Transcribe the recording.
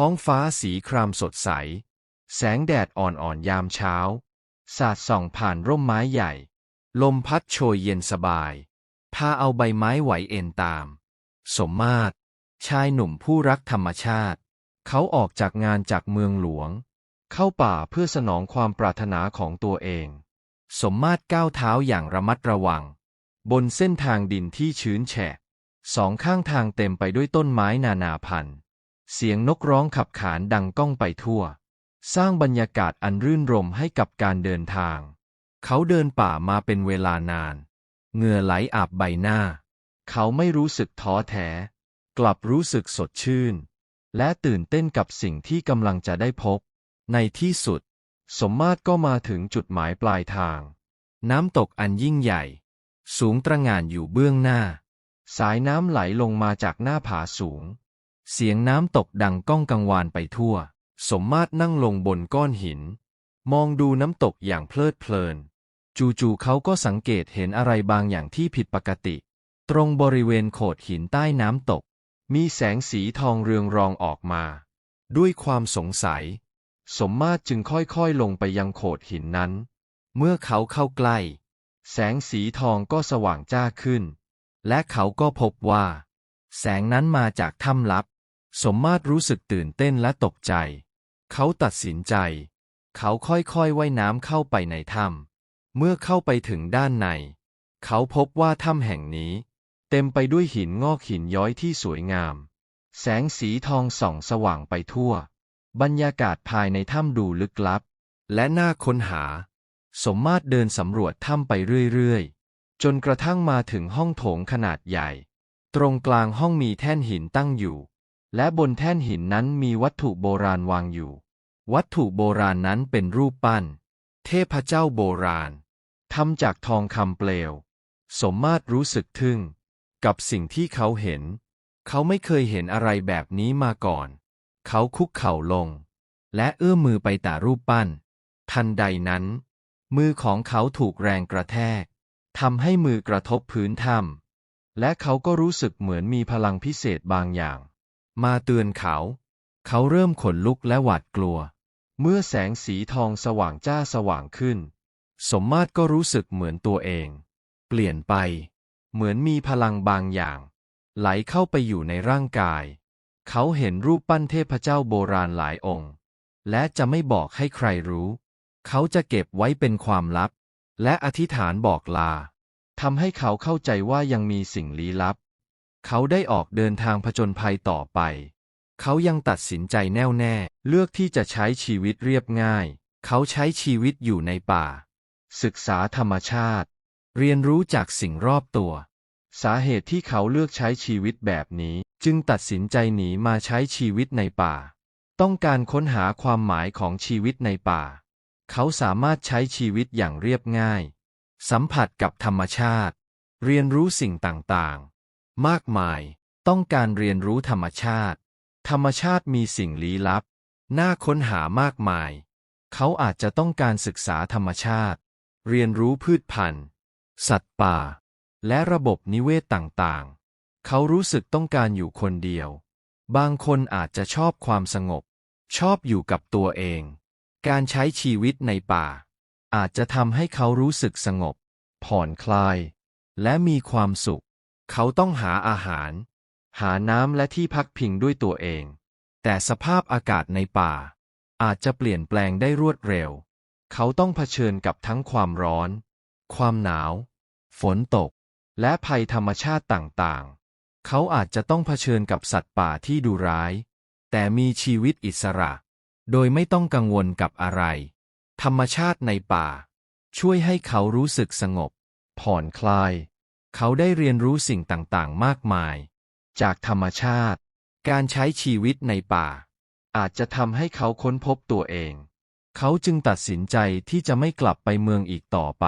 ท้องฟ้าสีครามสดใส แสงแดดอ่อนๆยามเช้า สาดส่องผ่านร่มไม้ใหญ่ ลมพัดโชยเย็นสบาย พาเอาใบไม้ไหวเอ็นตาม สมมาตร ชายหนุ่มผู้รักธรรมชาติ เขาออกจากงานจากเมืองหลวง เข้าป่าเพื่อสนองความปรารถนาของตัวเอง สมมาตรก้าวเท้าอย่างระมัดระวัง บนเส้นทางดินที่ชื้นแฉะ สองข้างทางเต็มไปด้วยต้นไม้นานาพันธุ์ เสียงนกร้องขับขานดังก้องไปทั่ว สร้างบรรยากาศอันรื่นรมให้กับการเดินทาง เขาเดินป่ามาเป็นเวลานาน เหงื่อไหลอาบใบหน้า เขาไม่รู้สึกท้อแท้ กลับรู้สึกสดชื่น และตื่นเต้นกับสิ่งที่กำลังจะได้พบ ในที่สุด สมมาตรก็มาถึงจุดหมายปลายทาง น้ำตกอันยิ่งใหญ่ สูงตระหง่านอยู่เบื้องหน้า สายน้ำไหลลงมาจากหน้าผาสูง เสียงน้ำตกดังก้องกังวานไปทั่ว สมมาตรนั่งลงบนก้อนหิน มองดูน้ำตกอย่างเพลิดเพลิน จู่ๆเขาก็สังเกตเห็นอะไรบางอย่างที่ผิดปกติ ตรงบริเวณโขดหินใต้น้ำตก มีแสงสีทองเรืองรองออกมา ด้วยความสงสัย สมมาตรจึงค่อยๆลงไปยังโขดหินนั้น เมื่อเขาเข้าใกล้ แสงสีทองก็สว่างจ้าขึ้น และเขาก็พบว่า แสงนั้นมาจากถ้ำลับ สมมาตรรู้สึกตื่นเต้นและตกใจ เขาตัดสินใจ เขาค่อยๆว่ายน้ำเข้าไปในถ้ำเมื่อเข้าไปถึงด้านใน เขาพบว่าถ้ำแห่งนี้ เต็มไปด้วยหินงอกหินย้อยที่สวยงาม แสงสีทองส่องสว่างไปทั่ว บรรยากาศภายในถ้ำดูลึกลับ และน่าค้นหา สมมาตรเดินสำรวจถ้ำไปเรื่อยๆ จนกระทั่งมาถึงห้องโถงขนาดใหญ่ ตรงกลางห้องมีแท่นหินตั้งอยู่ และบนแท่นหินนั้นมีวัตถุโบราณวางอยู่ วัตถุโบราณนั้นเป็นรูปปั้น เทพเจ้าโบราณทำจากทองคำเปลว สมมาตรรู้สึกทึ่ง กับสิ่งที่เขาเห็น เขาไม่เคยเห็นอะไรแบบนี้มาก่อน เขาคุกเข่าลง และเอื้อมมือไปแต่รูปปั้น ทันใดนั้น มือของเขาถูกแรงกระแทกทำให้มือกระทบพื้นถ้ำและเขาก็รู้สึกเหมือนมีพลังพิเศษบางอย่าง มาเตือนเขา เขาเริ่มขนลุกและหวาดกลัว เมื่อแสงสีทองสว่างจ้าสว่างขึ้น สมมาตรก็รู้สึกเหมือนตัวเอง เปลี่ยนไป เหมือนมีพลังบางอย่าง ไหลเข้าไปอยู่ในร่างกาย เขาเห็นรูปปั้นเทพเจ้าโบราณหลายองค์ และจะไม่บอกให้ใครรู้ เขาจะเก็บไว้เป็นความลับ และอธิษฐานบอกลาทำให้เขาเข้าใจว่ายังมีสิ่งลี้ลับ เขาได้ออกเดินทางผจญภัยต่อไป เขายังตัดสินใจแน่วแน่เลือกที่จะใช้ชีวิตเรียบง่าย เขาใช้ชีวิตอยู่ในป่า ศึกษาธรรมชาติ เรียนรู้จากสิ่งรอบตัว สาเหตุที่เขาเลือกใช้ชีวิตแบบนี้ จึงตัดสินใจหนีมาใช้ชีวิตในป่า ต้องการค้นหาความหมายของชีวิตในป่า เขาสามารถใช้ชีวิตอย่างเรียบง่าย สัมผัสกับธรรมชาติ เรียนรู้สิ่งต่างๆ มากมาย ต้องการเรียนรู้ธรรมชาติ ธรรมชาติมีสิ่งลี้ลับ น่าค้นหามากมาย เขาอาจจะต้องการศึกษาธรรมชาติ เรียนรู้พืชพันธุ์ สัตว์ป่า และระบบนิเวศต่างๆ เขารู้สึกต้องการอยู่คนเดียว บางคนอาจจะชอบความสงบ ชอบอยู่กับตัวเอง การใช้ชีวิตในป่า อาจจะทำให้เขารู้สึกสงบ ผ่อนคลาย และมีความสุข เขาต้องหาอาหาร หาน้ำและที่พักพิงด้วยตัวเอง แต่สภาพอากาศในป่า อาจจะเปลี่ยนแปลงได้รวดเร็ว เขาต้องเผชิญกับทั้งความร้อน ความหนาว ฝนตก และภัยธรรมชาติต่างๆ เขาอาจจะต้องเผชิญกับสัตว์ป่าที่ดุร้าย แต่มีชีวิตอิสระ โดยไม่ต้องกังวลกับอะไร ธรรมชาติในป่า ช่วยให้เขารู้สึกสงบ ผ่อนคลาย เขาได้เรียนรู้สิ่งต่างๆ มากมาย จากธรรมชาติ การใช้ชีวิตในป่า อาจจะทำให้เขาค้นพบตัวเอง เขาจึงตัดสินใจที่จะไม่กลับไปเมืองอีกต่อไป